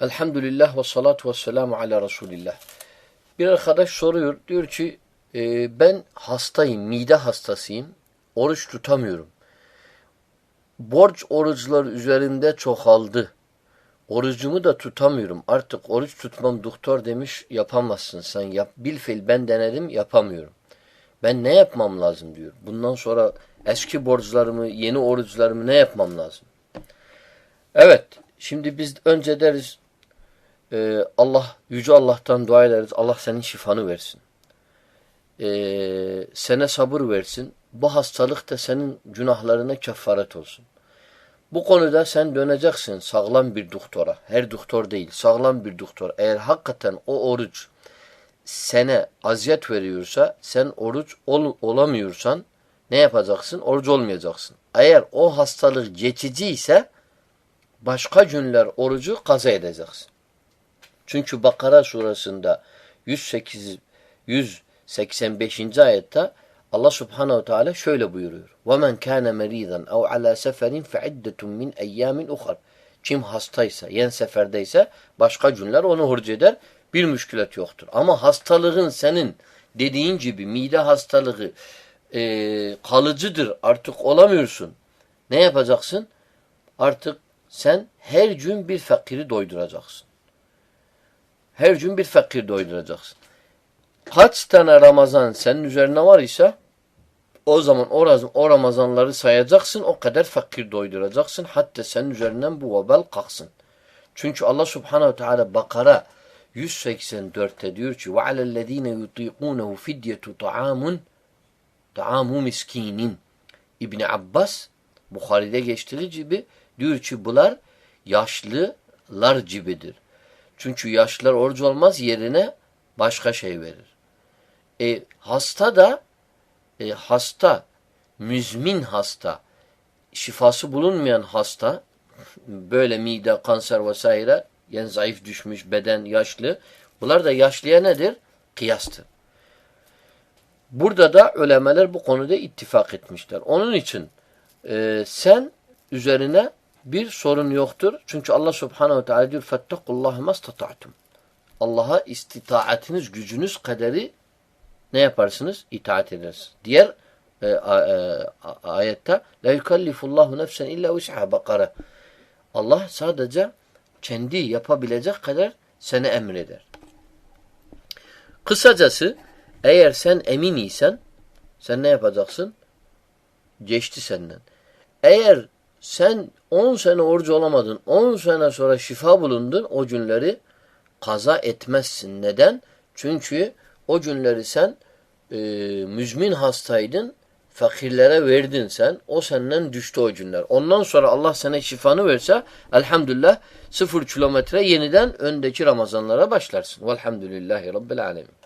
Elhamdülillah ve salatu ve selamu ala Resulillah. Bir arkadaş soruyor. Diyor ki e, ben hastayım, mide hastasıyım. Oruç tutamıyorum. Borç oruçlar üzerinde çoğaldı. Orucumu da tutamıyorum. Artık oruç tutmam doktor demiş yapamazsın sen yap. Bilfil ben denedim yapamıyorum. Ben ne yapmam lazım diyor. Bundan sonra eski borçlarımı, yeni oruçlarımı ne yapmam lazım? Evet. Şimdi biz önce deriz e, Allah, Yüce Allah'tan dua ederiz. Allah senin şifanı versin. E, sana sabır versin. Bu hastalık da senin günahlarına kefaret olsun. Bu konuda sen döneceksin sağlam bir doktora. Her doktor değil, sağlam bir doktor. Eğer hakikaten o oruç sene aziyet veriyorsa, sen oruç ol, olamıyorsan ne yapacaksın? Oruç olmayacaksın. Eğer o hastalık geçici ise başka günler orucu kaza edeceksin. Çünkü Bakara surasında 108 185. ayette Allah Subhanahu Teala şöyle buyuruyor. وَمَنْ كَانَ مَر۪يذًا اَوْ عَلَى سَفَرٍ فَعِدَّةٌ مِنْ اَيَّامٍ اُخَرٍ Kim hastaysa, yen seferdeyse başka günler onu hurc eder. Bir müşkület yoktur. Ama hastalığın senin dediğin gibi mide hastalığı e, kalıcıdır. Artık olamıyorsun. Ne yapacaksın? Artık sen her gün bir fakiri doyduracaksın. Her gün bir fakir doyduracaksın. Kaç tane Ramazan senin üzerine var ise o zaman o, o Ramazanları sayacaksın, o kadar fakir doyduracaksın. Hatta senin üzerinden bu vebal kalksın. Çünkü Allah Subhanahu Teala Bakara 184'te diyor ki وَعَلَى الَّذ۪ينَ يُطِيقُونَهُ فِدْيَةُ طَعَامٌ طَعَامُ miskinin İbni Abbas Bukhari'de geçtiği gibi diyor ki bunlar yaşlılar gibidir. Çünkü yaşlılar oruç olmaz yerine başka şey verir. E, hasta da e, hasta, müzmin hasta, şifası bulunmayan hasta, böyle mide, kanser vesaire, yani zayıf düşmüş, beden yaşlı, bunlar da yaşlıya nedir? Kıyastır. Burada da ölemeler bu konuda ittifak etmişler. Onun için e, sen üzerine bir sorun yoktur. Çünkü Allah subhanehu teala diyor فَاتَّقُوا اللّٰهِ مَسْتَطَعْتُمْ Allah'a istitaatiniz, gücünüz kaderi ne yaparsınız? İtaat edersiniz. Diğer e, a, e, ayette la yukallifullahu nefsen illa wus'aha Bakara. Allah sadece kendi yapabilecek kadar seni emreder. Kısacası eğer sen emin isen sen ne yapacaksın? Geçti senden. Eğer sen 10 sene oruç olamadın, 10 sene sonra şifa bulundun, o günleri kaza etmezsin. Neden? Çünkü o günleri sen e, müzmin hastaydın, fakirlere verdin sen, o senden düştü o günler. Ondan sonra Allah sana şifanı verse, elhamdülillah sıfır kilometre yeniden öndeki Ramazanlara başlarsın. Velhamdülillahi Rabbil Alemin.